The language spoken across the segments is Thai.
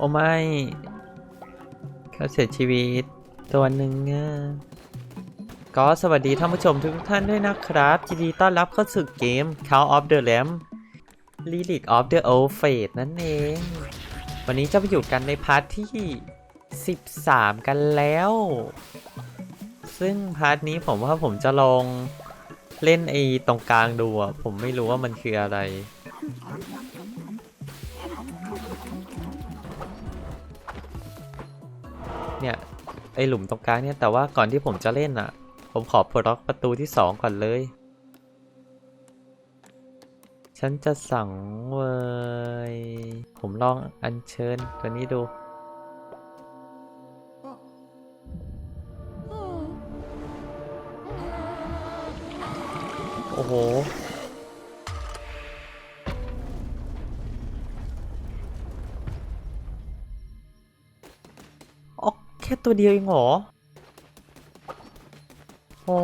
โอ้ไม่เขาเสียชีวิต ตัวหนึ่งก็สวัสดีท่านผู้ชมทุกท่านด้วยนะครับยินดีต้อนรับเข้าสู่เกม Call of the Lamb Lyric of the Old Fate นั่นเอง วันนี้จะไปอยู่กันในพาร์ทที่ 13 กันแล้ว ซึ่งพาร์ทนี้ผมว่าผมจะลองเล่นไอ้ตรงกลางดูอะผมไม่รู้ว่ามันคืออะไร เนี่ยไอหลุมตรงกลางเนี่ยแต่ว่าก่อนที่ผมจะเล่นอะ ผมขอปลดล็อกประตูที่สองก่อนเลย ฉันจะสั่งเวยผมลองอัญเชิญตัวนี้ดูโอ้โห ค่ตัวเดียวเองเหรอโอ้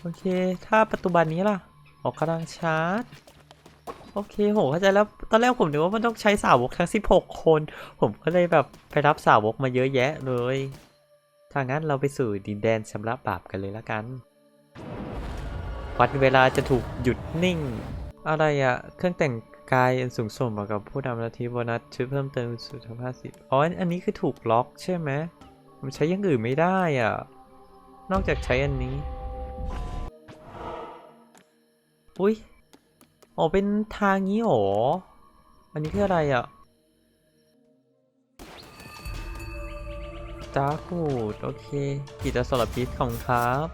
โอเค ถ้าปัจจุบันนี้ล่ะออกกำลังชาร์จ โอเคโหเข้าใจแล้ว ตอนแรกผมนึกว่ามันต้องใช้สาวกทั้ง 16 คน ผมก็เลยแบบไปรับสาวกมาเยอะแยะเลย ถ้างั้นเราไปสู่ดินแดนชำระบาปกันเลยละกันวัดเวลาจะถูกหยุดนิ่ง อะไรอะเครื่องแต่ง กายอันสูงส่งเหมาะกับผู้ทำหน้าที่โบนัสชุดเพิ่มเติมสุขภาพสิอ๋อ อันนี้คือถูกล็อกใช่ไหมมันใช้อย่างอื่นไม่ได้อะ นอกจากใช้อันนี้ อุ้ยอ๋อเป็นทางนี้หรอ อันนี้คืออะไรอะจากูดโอเค กิจสรพิษของครับ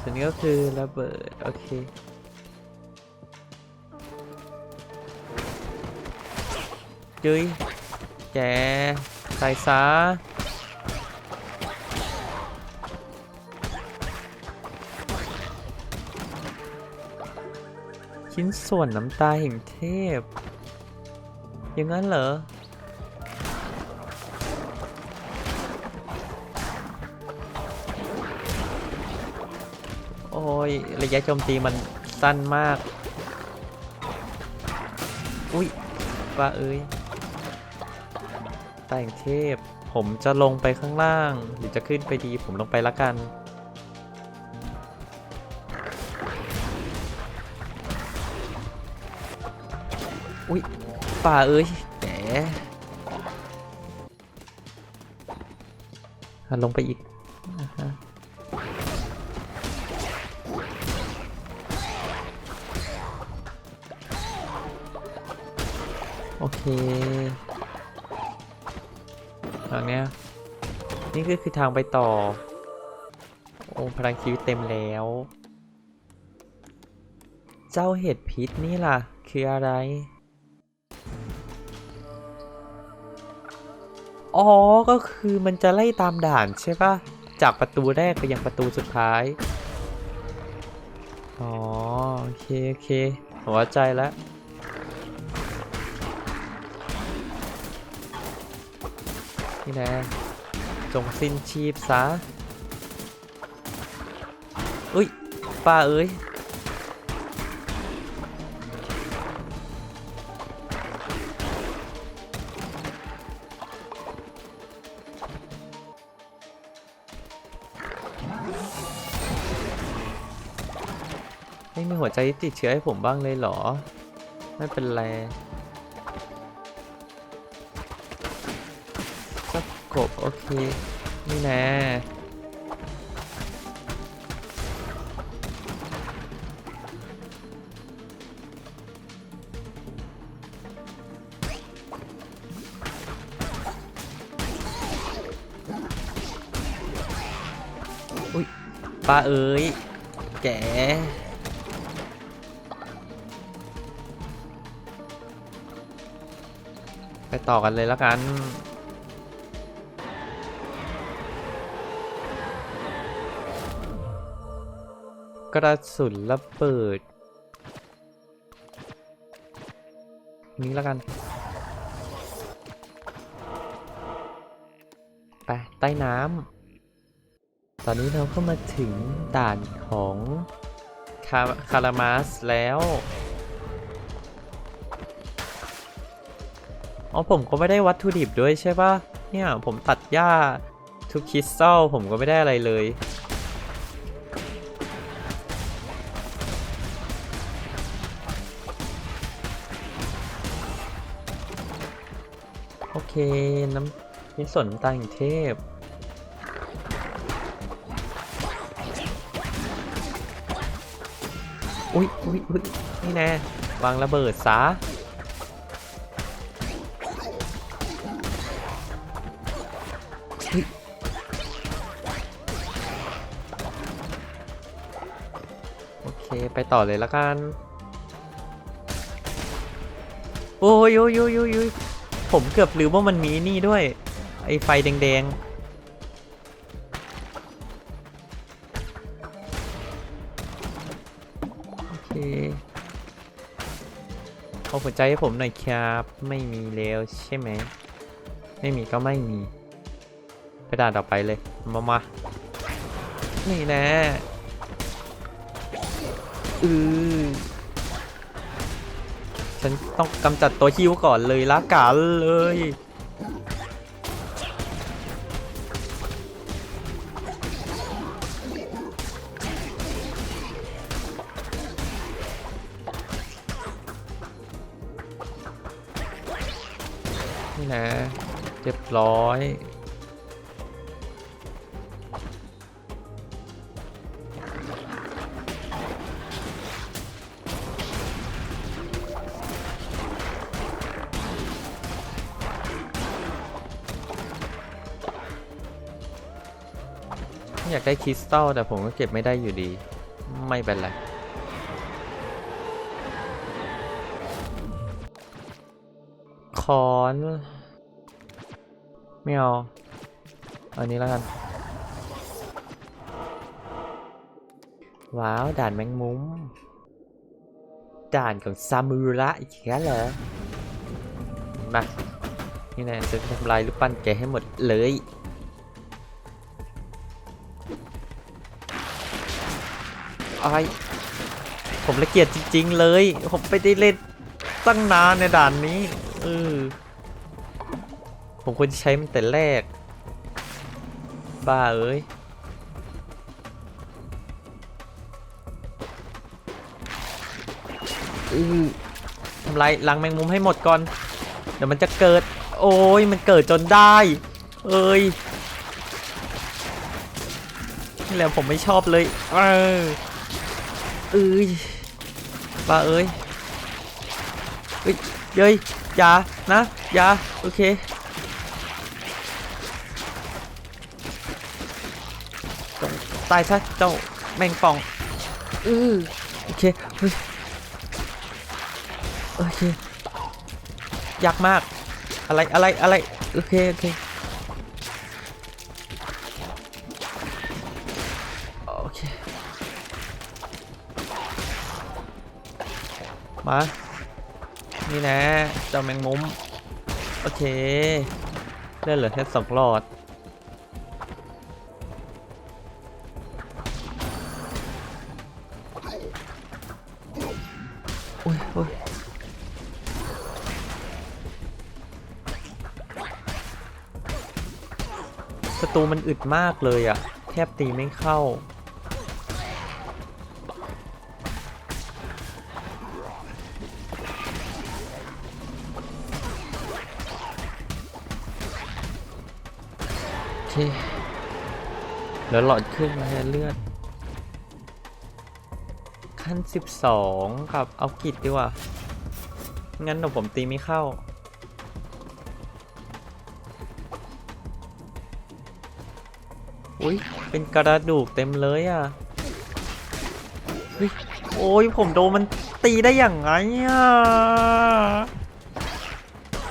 ส่วนนี้ก็คือระเบิด โอเค จุ้ยแกใส่ซะชิ้นส่วนน้ำตาแห่งเทพ อย่างนั้นเหรอ โอ้ย ระยะโจมตีมันสั้นมาก อุ้ยว่าเอ้ย แต่งเทพ ผมจะลงไปข้างล่าง หรือจะขึ้นไปดีผมลงไปละกัน อุ๊ยป่าเอ้ยแหมลงไปอีกโอเค ทางเนี้ยนี่ก็คือทางไปต่อ โอ้พลังชีวิตเต็มแล้ว เจ้าเห็ดพิษนี่ล่ะ คืออะไร อ๋อ ก็คือมันจะไล่ตามด่านใช่ปะจากประตูแรกไปยังประตูสุดท้าย อ๋อ โอเค โอเค หัวใจแล้ว นี่แน่จงสิ้นชีพซะอุ้ยป้าเอ้ยไม่มีหัวใจติดเชื้อให้ผมบ้างเลยเหรอ ไม่เป็นไร กบ โอเค นี่แน่อุ้ยป้าเอ๋ย แกไปต่อกันเลยแล้วกัน กระสุนระเบิด นี้แล้วกัน ไป ใต้น้ำ ตอนนี้เราก็มาถึงด่านของคาคารามาสแล้ว อ๋อ ผมก็ไม่ได้วัตถุดิบด้วยใช่ปะเนี่ย ผมตัดหญ้าทุกคริสตัลผมก็ไม่ได้อะไรเลย น้ำนี่ส่วนน้ำตาลอย่างเทพ อุ๊ยอุ๊ยอุ๊ยนี่แน่วางระเบิดซะโอเค ไปต่อเลยละกัน โอ้ยโอ้ยโอ้ยโอ้ยโอ้ย ผมเกือบลืมว่ามันมีนี่ด้วย ไอไฟแดงๆ โอเค เอาหัวใจให้ผมหน่อยครับ ไม่มีแล้วใช่ไหม ไม่มีก็ไม่มี ไปด่านต่อไปเลย มามา นี่แน่อือ ฉันต้องกำจัดตัวฮิวก่อนเลยละกันเลย นี่นะเรียบร้อย อยากได้คริสตัลแต่ผมก็เก็บไม่ได้อยู่ดี ไม่เป็นไรคอนไม่เอาอันนี้แล้วกัน ว้าว ด่านแมงมุม ด่านของซามูระอีกแล้วเหรอ มา นี่แน่จะทำลายรูปปั้นแกให้หมดเลย อะไร ผมละเกียดจริง ๆ เลย ผมไปได้เล่นตั้งนานในด่านนี้เออผมควรจะใช้มันแต่แรก บ้าเอ้ย อือทำลายรังแมงมุมให้หมดก่อน เดี๋ยวมันจะเกิด โอ้ย มันเกิดจนได้ เอ้ยนี่แหละผมไม่ชอบเลย เออ เอ้ยบ้าเอ้ยเอ้ยเย้ยอย่านะอย่าโอเคตรงตายซะเจ้าแมงป่องอือโอเคเฮ้ยโอเคยากมากอะไรอะไรอะไรโอเคโอเค มา นี่นะ เจ้าแมงมุม โอเคเลือดเหลือแค่สองหลอด อุ้ยอุ้ยศัตรูมันอึดมากเลยอะแทบตีไม่เข้า โอเคเดี๋ยวหลอดขึ้นมาให้เลือด ขั้น 12 ครับ เอากิดดีกว่า งั้นเดี๋ยวผมตีไม่เข้า อุ้ยเป็นกระดูกเต็มเลยอะโอ้ยผมโดนมันตีได้อย่างไงอะ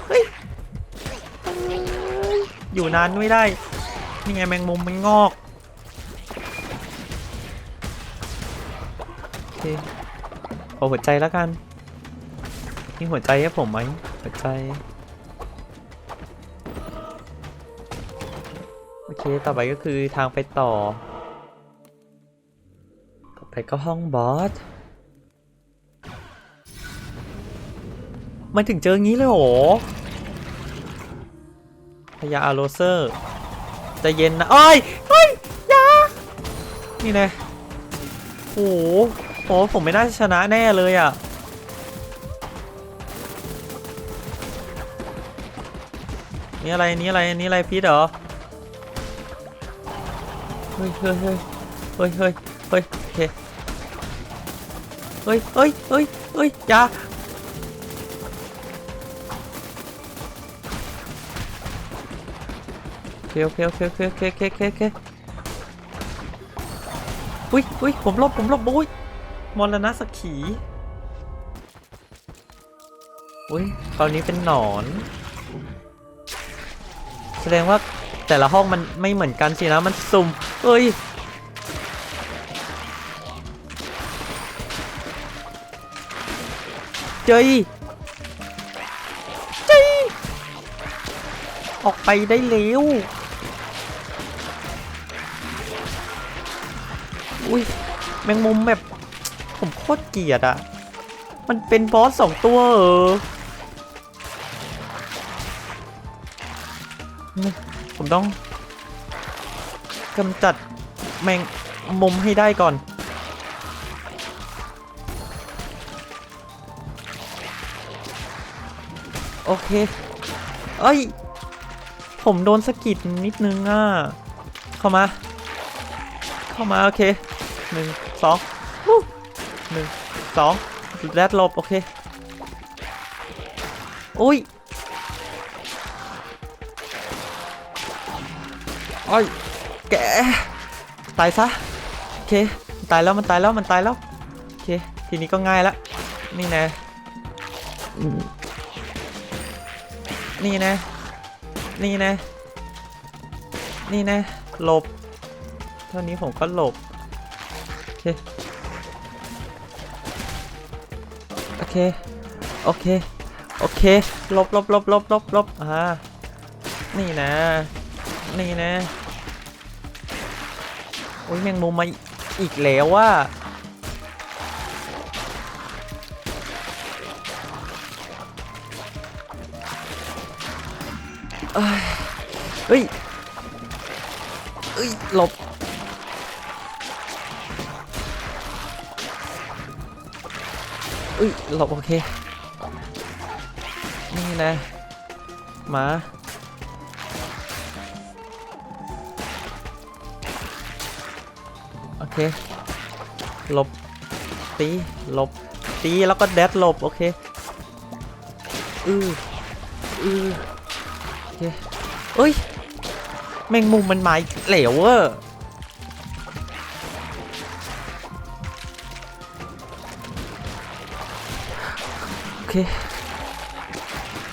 เฮ้ยอยู่นานไม่ได้ นี่ไงแมงมุมมันงอกโอเคขอหัวใจแล้วกันนี่หัวใจให้ผมไหมหัวใจโอเคต่อไปก็คือทางไปต่อ ต่อไปก็ห้องบอสมันถึงเจองี้เลยเหรอพญาอาโรเซอร์ ใจะเย็นนะเอ้ยเฮ้ยอยานี่น่โอ้โหโอ้ผมไม่น่าชนะแน่เลยอะนี่อะไรนี่อะไรนี่อะไรพีทเหรอเฮ้ยเฮ้ยเฮ้ยเฮ้ยเฮ้ยเฮ้ยโอเคเฮ้ยเฮ้ยเฮ้ยเฮ้ยอย่า โอเคโอเคโอเคโอเคโอเคโอเคโอเคอุ้ยอุ้ยผมลบผมลบอุ้ยมรณะสักขีอุ้ยคราวนี้เป็นหนอน แสดงว่าแต่ละห้องมันไม่เหมือนกันสินะมันสุ่มเอ้ยเจยเจยออกไปได้เร็ว อุ้ยแมงมุมแบบผมโคตรเกลียดอะมันเป็นบอสสองตัวเออผมต้องกำจัดแมงมุมให้ได้ก่อน โอเค เอ้ย ผมโดนสะกิดนิดนึงอะ เข้ามา เข้ามา โอเค หนึ่งสองหนึ่งสองแรดหลบ โอเค อุ้ยโอ้ยแกตายซะ โอเค ตายแล้วมันตายแล้วมันตายแล้ว โอเค ทีนี้ก็ง่ายละ นี่แน่นี่แน่นี่แน่นี่แน่หลบ เท่านี้ผมก็หลบ โอเคโอเค โอเค โอเค ลบลบลบลบลบลบอ่า นี่นะ นี่นะ โอ้ยแมงมุมมาอีกแล้วว่าเอ้ย เฮ้ยเอ้ยหลบ อุ้ยหลบโอเค นี่นะหมาโอเคหลบตีหลบตีแล้วก็แดดหลบโอเคอืออือโอเคเอ้ยแมงมุมมันมาอีกเหลวเวอร์ เค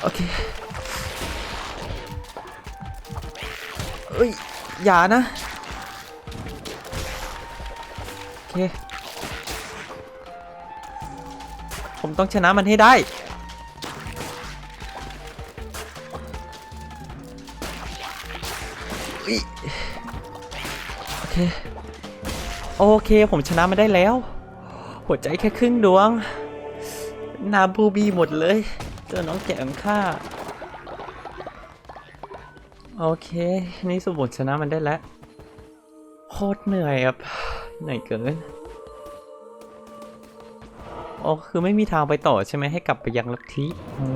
โอเคเอ้ยอย่านะ โอเค ผมต้องชนะมันให้ได้อุ๊ยโอเค โอเค ผมชนะมันได้แล้ว หัวใจแค่ครึ่งดวง นาบูบี้หมดเลย เจอน้องแก่มค่าโอเค นี่สมบูรณ์ชนะมันได้แล้ว โคตรเหนื่อยครับเหนื่อยเกินอ๋อคือไม่มีทางไปต่อใช่ไหมให้กลับไปยังลัทธิอ๋อ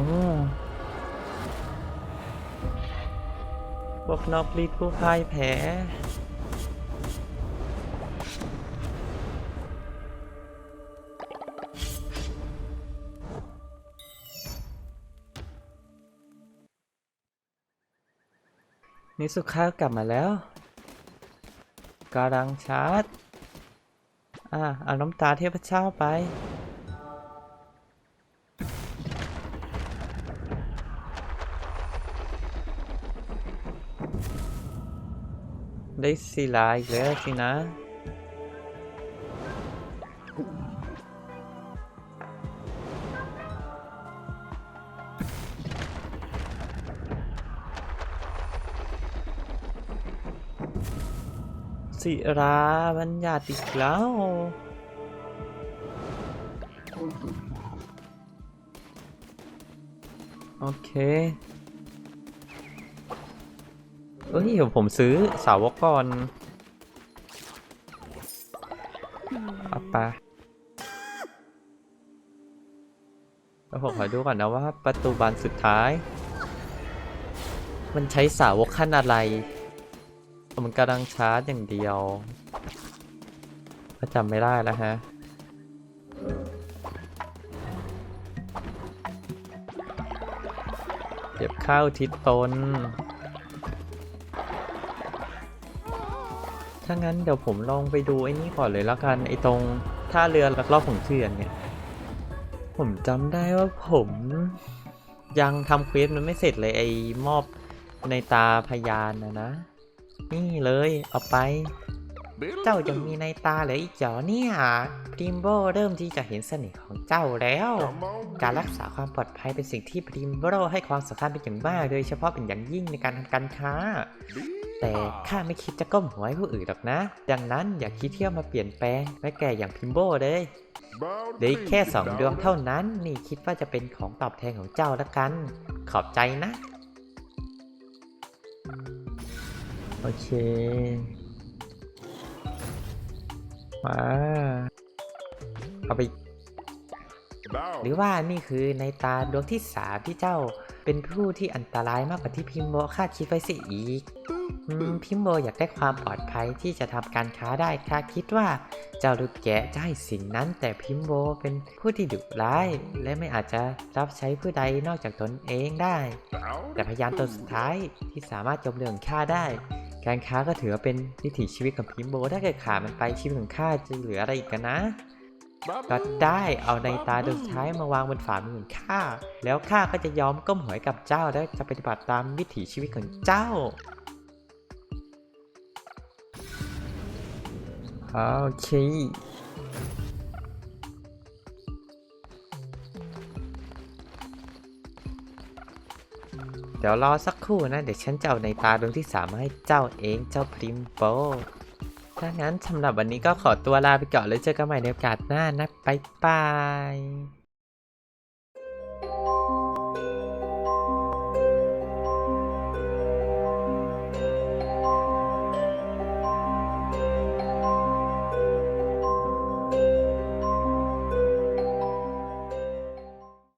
บอกนอกรีดผู้พ่ายแพ้ นิสุข้ากลับมาแล้วการังชาร์จ อ่าเอาน้ำตาเทพเจ้าไป ได้สีลาอีกแล้วสินะ ศิราบัญญัติอีกแล้วโอเคเอ้ยผมผมซื้อสาวกก่อนเอาไปแล้วผมขอดูก่อนนะว่าประตูบานสุดท้าย มันใช้สาวกขั้นอะไร มันกำลังชาร์จอย่างเดียวก็จำไม่ได้แล้วฮะเก็บข้าวทิศตน ถ้างั้นเดี๋ยวผมลองไปดูไอ้นี่ก่อนเลยแล้วกันไอ้ตรงท่าเรือลักลอบของเถื่อนเนี่ย ผมจำได้ว่าผมยังทำเควสมันไม่เสร็จเลยไอ้มอบในตาพยานนะนะ นี่เลยเอาไป เจ้ายังมีในตาเหลืออีกเหรอเนี่ยพริมโบเริ่มที่จะเห็นเสน่ห์ของเจ้าแล้ว การรักษาความปลอดภัยเป็นสิ่งที่พริมโบให้ความสำคัญเป็นอย่างมาก โดยเฉพาะเป็นอย่างยิ่งในการทำการค้า แต่ข้าไม่คิดจะก้มหัวให้ผู้อื่นหรอกนะ ดังนั้นอย่าคิดเที่ยวมาเปลี่ยนแปลงแม้แก่อย่างพิมโบเลยเหลืออีกแค่สองดวงเท่านั้น นี่คิดว่าจะเป็นของตอบแทนของเจ้าละกัน ขอบใจนะ โอเค มาเอาไป หรือว่านี่คือในตาดวงที่สามที่เจ้าเป็นผู้ที่อันตรายมากกว่าที่พิมโบคาดคิดไว้เสียอีกอืมพิมโบอยากได้ความปลอดภัยที่จะทำการค้าได้ข้าคิดว่าเจ้าลูกแกะจะให้สิ่งนั้น แต่พิมโบเป็นผู้ที่ดุร้าย และไม่อาจจะรับใช้ผู้ใดนอกจากตนเองได้ แต่พยานตัวสุดท้ายที่สามารถจบเรื่องข้าได้ การค้าก็ถือว่าเป็นวิถีชีวิตของพิมโบ ถ้าเกิดขาดมันไปชีวิตของข้าจะเหลืออะไรอีกกันนะก็ได้เอาในตาดวงสุดท้ายมาวางบนฝ่ามือของข้า แล้วข้าก็จะยอมก้มหัวกับเจ้าและจะปฏิบัติตามวิถีชีวิตของเจ้าโอเค เดี๋ยวรอสักครู่นะ เดี๋ยวฉันจะเอาในตาดวงที่สามมาให้เจ้าเองเจ้าพริมโปถ้างั้นสำหรับวันนี้ก็ขอตัวลาไปก่อนแล้วเจอกันใหม่ในโอกาสหน้านะ บ๊ายบาย